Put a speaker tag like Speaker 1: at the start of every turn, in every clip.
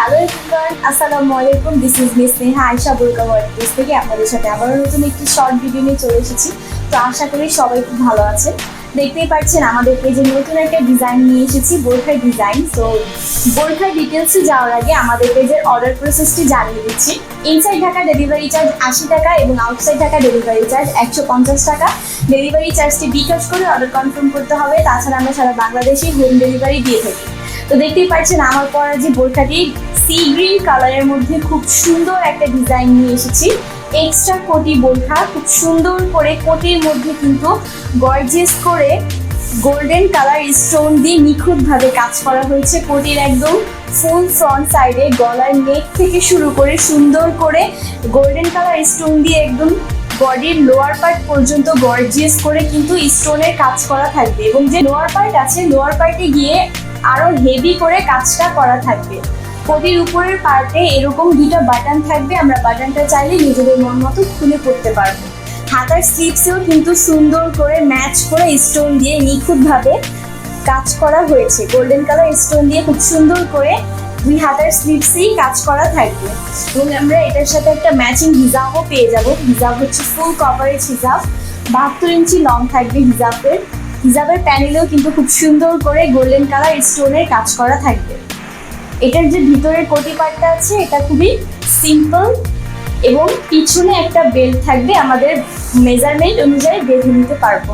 Speaker 1: Hello everyone আসসালামু আলাইকুম this is Miss Neha Ayesha burqa world থেকে আপনাদের সাথে আবারও নতুন একটি শর্ট ভিডিও নিয়ে চলে এসেছি। তো আশা করি সবাই খুব ভালো আছেন। দেখতেই পাচ্ছেন আমাদের পেজে নতুন একটা ডিজাইন নিয়ে এসেছি বোরখার ডিজাইন তো বোরখার ডিটেলসে যাওয়ার আগে আমাদের পেজের অর্ডার প্রসেসটি জানিয়ে দিচ্ছি। ইনসাইড ঢাকা ডেলিভারি চার্জ আশি টাকা এবং আউটসাইড ঢাকা ডেলিভারি চার্জ একশো পঞ্চাশ টাকা। ডেলিভারি চার্জটি বিকাশ করে অর্ডার কনফার্ম করতে হবে। তাছাড়া আমরা সারা বাংলাদেশে হোম ডেলিভারি দিয়ে থাকি। তো দেখতেই পাচ্ছেন আমার পরা যে বোরখাটি সি গ্রিন কালারের মধ্যে খুব সুন্দর একটা ডিজাইন নিয়ে এসেছি। এক্সট্রা কোটি বোরখা, খুব সুন্দর করে কোটির মধ্যে কিন্তু গর্জেস করে গোল্ডেন কালার স্টোন দিয়ে নিখুঁতভাবে কাজ করা হয়েছে। কোটির একদম ফুল ফ্রন্ট সাইডে গলার নেক থেকে শুরু করে সুন্দর করে গোল্ডেন কালার স্টোন দিয়ে একদম বডির লোয়ার পার্ট পর্যন্ত গর্জিয়াস করে কিন্তু স্টোনের কাজ করা থাকবে এবং যে লোয়ার পার্ট আছে, লোয়ার পার্টে গিয়ে আরও হেভি করে কাজটা করা থাকবে। কোটির উপরের পার্টে এরকম দুইটা বাটন থাকবে, আমরা বাটনটা চাইলে নিজেদের মন মতো খুলে পড়তে পারব। হাতার স্লিপসেও কিন্তু সুন্দর করে ম্যাচ করে স্টোন দিয়ে নিখুঁতভাবে কাজ করা হয়েছে। গোল্ডেন কালার স্টোন দিয়ে খুব সুন্দর করে দুই হাতার স্লিপসেই কাজ করা থাকবে। এবং আমরা এটার সাথে একটা ম্যাচিং হিজাবও পেয়ে যাব। হিজাব হচ্ছে ফুল কভারেজ হিজাব। বাহাত্তর ইঞ্চি লং থাকবে হিজাবের। হিজাবের প্যানেলেও কিন্তু খুব সুন্দর করে গোল্ডেন কালার স্টোনের কাজ করা থাকবে। এটার যে ভিতরের কোটি পার্টটা আছে, এটা খুবই সিম্পল এবং পিছনে একটা বেল্ট থাকবে আমাদের মেজারমেন্ট অনুযায়ী বেঁধে নিতে পারব।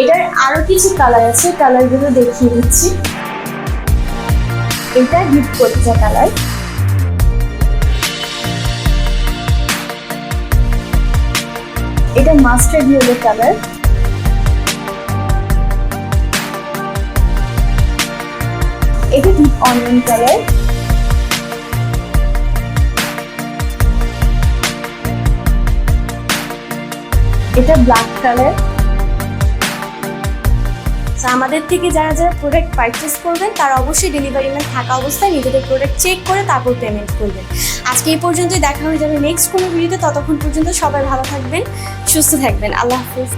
Speaker 1: এটার আরও কিছু কালার আছে কালারগুলো দেখিয়ে দিচ্ছি। এটা গিফট কলিজা কালার এটা mustard yellow colour onion colour এটা ব্ল্যাক কালার আমাদের থেকে যারা যারা প্রোডাক্ট পারচেস করবেন, তারা অবশ্যই ডেলিভারি ম্যান থাকা অবস্থায় নিজেদের প্রোডাক্ট চেক করে তারপর পেমেন্ট করবেন। আজকে এই পর্যন্তই, দেখা হয়ে যাবে নেক্সট কোনো ভিডিওতে ততক্ষণ পর্যন্ত সবাই ভালো থাকবেন, সুস্থ থাকবেন। আল্লাহ হাফিজ।